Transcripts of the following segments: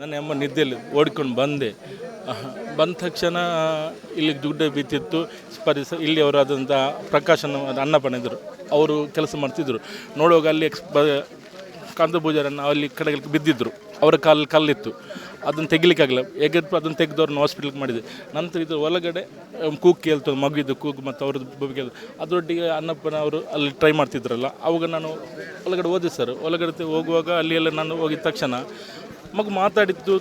ನನ್ನ ಅಮ್ಮ ನಿದ್ದೆಯಲ್ಲಿ ಓಡಿಕೊಂಡು ಬಂದೆ. ಬಂದ ತಕ್ಷಣ ಇಲ್ಲಿ ದುಡ್ಡು ಬಿತ್ತಿತ್ತು ಪರಿಸ ಇಲ್ಲಿ ಅವರಾದಂಥ ಪ್ರಕಾಶನ ಅನ್ನಪಣ ಇದ್ದರು ಅವರು ಕೆಲಸ ಮಾಡ್ತಿದ್ದರು ನೋಡುವಾಗ ಅಲ್ಲಿ ಎಕ್ಸ್, ಬ ಕಾಂತ ಪೂಜಾರನ್ನು ಅಲ್ಲಿ ಕಡೆಗೆ ಬಿದ್ದಿದ್ದರು ಅವರ ಕಾಲಲ್ಲಿ ಕಲ್ಲಿತ್ತು. ಅದನ್ನು ತೆಗಿಲಿಕ್ಕಾಗಲ್ಲ ಹೇಗೆ ಅದನ್ನು ತೆಗೆದವ್ರನ್ನ ಹಾಸ್ಪಿಟ್ಲಿಗೆ ಮಾಡಿದೆ. ನಂತರ ಇದು ಒಳಗಡೆ ಕೂಗು ಕೇಳ್ತದೆ ಮಗುವಿದ್ದು ಕೂಗು ಮತ್ತು ಅವ್ರದ್ದು ಬಗ್ಗೆ ಅದರೊಟ್ಟಿಗೆ ಅನ್ನಪ್ಪನ ಅವರು ಅಲ್ಲಿ ಟ್ರೈ ಮಾಡ್ತಿದ್ರಲ್ಲ. ಅವಾಗ ನಾನು ಒಳಗಡೆ ಹೋದೆ ಸರ್ ಒಳಗಡೆ ಹೋಗುವಾಗ ಅಲ್ಲಿ ಎಲ್ಲ ನಾನು ಹೋಗಿದ ತಕ್ಷಣ ಮಗು ಮಾತಾಡಿದ್ದು,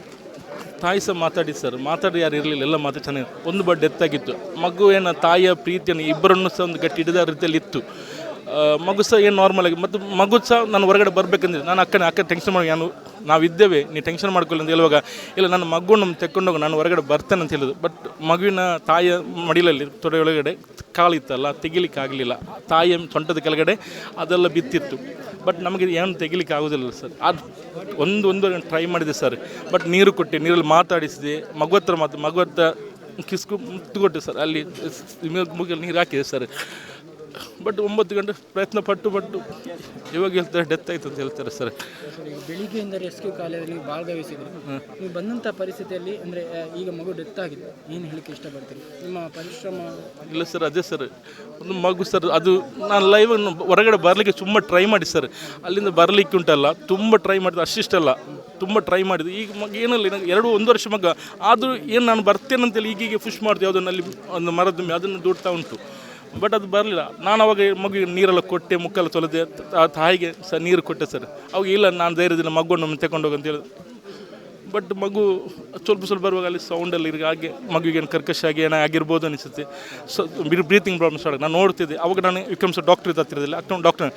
ತಾಯಿ ಸಹ ಮಾತಾಡಿ ಸರ್. ಮಾತಾಡಿ ಯಾರು ಇರಲಿಲ್ಲ, ಎಲ್ಲ ಮಾತು ಚೆನ್ನಾಗಿ ಒಂದು ಬಡ್ ಡೆತ್ ಆಗಿತ್ತು. ಮಗು ಏನು ತಾಯಿಯ ಪ್ರೀತಿಯನ್ನು ಇಬ್ಬರನ್ನು ಸಹ ಒಂದು ಗಟ್ಟಿ ಹಿಡಿದ ರೀತಿಯಲ್ಲಿ ಇತ್ತು. ಮಗು ಸಹ ಏನು ನಾರ್ಮಲ್ ಆಗಿ ಮತ್ತು ಮಗು ಸಹ ನಾನು ಹೊರಗಡೆ ಬರಬೇಕಂದ್ರೆ ನಾನು ಅಕ್ಕನ ಅಕ್ಕ ಟೆನ್ಷನ್ ಮಾಡಿ ನಾನು ನಾವಿದ್ದೇವೆ ನೀವು ಟೆನ್ಷನ್ ಮಾಡ್ಕೊಳ್ಳಿ ಅಂತ ಹೇಳುವಾಗ, ಇಲ್ಲ, ನನ್ನ ಮಗುವನ್ನು ತೆಕ್ಕೊಂಡೋಗಿ, ನಾನು ಹೊರಗಡೆ ಬರ್ತೇನೆ ಅಂತ ಹೇಳೋದು. ಬಟ್ ಮಗುವಿನ ತಾಯಿಯ ಮಡಿಲಲ್ಲಿ, ತೊಡೆ ಒಳಗಡೆ ಕಾಲಿತ್ತಲ್ಲ ತೆಗಿಲಿಕ್ಕೆ ಆಗಲಿಲ್ಲ. ತಾಯಿಯ ಸೊಂಟದ ಕೆಳಗಡೆ ಅದೆಲ್ಲ ಬಿತ್ತಿತ್ತು. ಬಟ್ ನಮಗೆ ಏನು ತೆಗಿಲಿಕ್ಕೆ ಆಗೋದಿಲ್ಲ ಸರ್. ಅದು ಒಂದು ಒಂದು ಟ್ರೈ ಮಾಡಿದೆ ಸರ್ ಬಟ್ ನೀರು ಕೊಟ್ಟೆ, ನೀರಲ್ಲಿ ಮಾತಾಡಿಸಿದೆ. ಮಗು ಹತ್ರ ಮಾತು ಮಗು ಹತ್ರ ಕಿಸ್ಕು ಮುತ್ತು ಕೊಟ್ಟೆ ಸರ್ ಅಲ್ಲಿ ಮುಗಿಯಲ್ಲಿ ನೀರು ಹಾಕಿದೆ ಸರ್ ಬಟ್ ಒಂಬತ್ತು ಗಂಟೆ ಪ್ರಯತ್ನ ಪಟ್ಟು ಪಟ್ಟು ಇವಾಗ ಹೇಳ್ತಾರೆ ಡೆತ್ ಆಯ್ತು ಅಂತ ಹೇಳ್ತಾರೆ ಸರ್. ಈಗ ಬೆಳಿಗ್ಗೆಯಿಂದ ರೆಸ್ಕ್ಯೂ ಕಾರ್ಯದಲ್ಲಿ ಭಾಗವಹಿಸಿದ್ರು ನೀವು ಬಂದಂಥ ಪರಿಸ್ಥಿತಿಯಲ್ಲಿ ಅಂದರೆ ಈಗ ಮಗು ಡೆತ್ ಆಗಿದೆ. ಏನು ಹೇಳಕ್ಕೆ ಇಷ್ಟಪಡ್ತೀರಿ? ನಿಮ್ಮ ಪರಿಶ್ರಮ ಇಲ್ಲ ಸರ್ ಅದೇ ಸರ್. ಒಂದು ಮಗು ಸರ್ ಅದು ನಾನು ಲೈವ್ ಹೊರಗಡೆ ಬರಲಿಕ್ಕೆ ತುಂಬ ಟ್ರೈ ಮಾಡಿ ಸರ್. ಅಲ್ಲಿಂದ ಬರಲಿಕ್ಕೆ ಉಂಟಲ್ಲ ತುಂಬ ಟ್ರೈ ಮಾಡಿದೆ ಅಷ್ಟಿಷ್ಟಲ್ಲ ತುಂಬ ಟ್ರೈ ಮಾಡಿದೆ. ಈಗ ಮಗ ಏನಲ್ಲ ನನಗೆ ಎರಡು ಒಂದು ವರ್ಷ ಮಗ. ಆದರೂ ಏನು ನಾನು ಬರ್ತೇನೆ ಅಂತೇಳಿ ಈಗೀಗ ಪುಷ್ ಮಾಡ್ತೀವಿ ಅದನ್ನು ಅಲ್ಲಿ ಒಂದು ಮರದ ಅದನ್ನು ದೂಡ್ತಾ ಉಂಟು. ಬಟ್ ಅದು ಬರಲಿಲ್ಲ. ನಾನು ಅವಾಗ ಮಗುವಿಗೆ ನೀರೆಲ್ಲ ಕೊಟ್ಟೆ ಮುಕ್ಕೆಲ್ಲ ತೊಳೆದೆ. ಆ ತಾಯಿಗೆ ಸ ನೀರು ಕೊಟ್ಟೆ ಸರ್. ಅವಾಗ ಇಲ್ಲ, ನಾನು ಧೈರ್ಯದಿಂದ ಮಗುವನ್ನು ತಗೊಂಡೋಗಿ ಅಂತ ಹೇಳಿದೆ ಬಟ್ ಮಗು ಸ್ವಲ್ಪ ಸ್ವಲ್ಪ ಬರುವಾಗ ಅಲ್ಲಿ ಸೌಂಡಲ್ಲಿ ಅಲ್ಲಿ ಹಾಗೆ ಮಗುವಿಗೆ ಏನು ಕರ್ಕಶ ಆಗಿ ಏನೋ ಆಗಿರ್ಬೋದು ಅನಿಸುತ್ತೆ. ಸೊ ಬ್ರೀತಿಂಗ್ ಪ್ರಾಬ್ಲಮ್ಸ್ ಸ್ಟಾರ್ಟ್ ನಾನು ನೋಡ್ತಿದ್ದೆ. ಅವಾಗ ನಾನು ವಿಕ್ರಮ್ ಸರ್ ಡಾಕ್ಟರ್ ಹತ್ತಿರದಲ್ಲಿ ಅಕ್ಕ ಡಾಕ್ಟರ್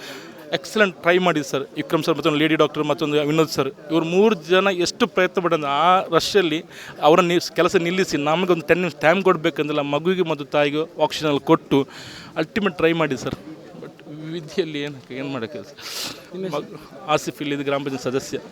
ಎಕ್ಸಲೆಂಟ್ ಟ್ರೈ ಮಾಡಿ ಸರ್. ವಿಕ್ರಮ್ ಸರ್ ಮತ್ತೊಂದು ಲೇಡಿ ಡಾಕ್ಟರ್ ಮತ್ತೊಂದು ವಿನೋದ್ ಸರ್. ಇವರು ಮೂರು ಜನ ಎಷ್ಟು ಪ್ರಯತ್ನ ಪಡೋದು ಆ ರಷ್ಯಲ್ಲಿ ಅವರ ನಿ ಕೆಲಸ ನಿಲ್ಲಿಸಿ ನಮಗೊಂದು ಟೆನ್ ನಿಮಿಷ ಟೈಮ್ ಕೊಡಬೇಕಂದ್ರೆ ಮಗುವಿಗೆ ಮತ್ತು ತಾಯಿಗೆ ಆಕ್ಸಿಜನಲ್ಲಿ ಕೊಟ್ಟು ಅಲ್ಟಿಮೇಟ್ ಟ್ರೈ ಮಾಡಿ ಸರ್. ಬಟ್ ವಿಧಿಯಲ್ಲಿ ಏನಕ್ಕೆ ಏನು ಮಾಡೋಕ್ಕೆ ಆಸಿಫ್ ಇಲ್ಲಿ ಗ್ರಾಮ ಪಂಚಾಯತ್ ಸದಸ್ಯ.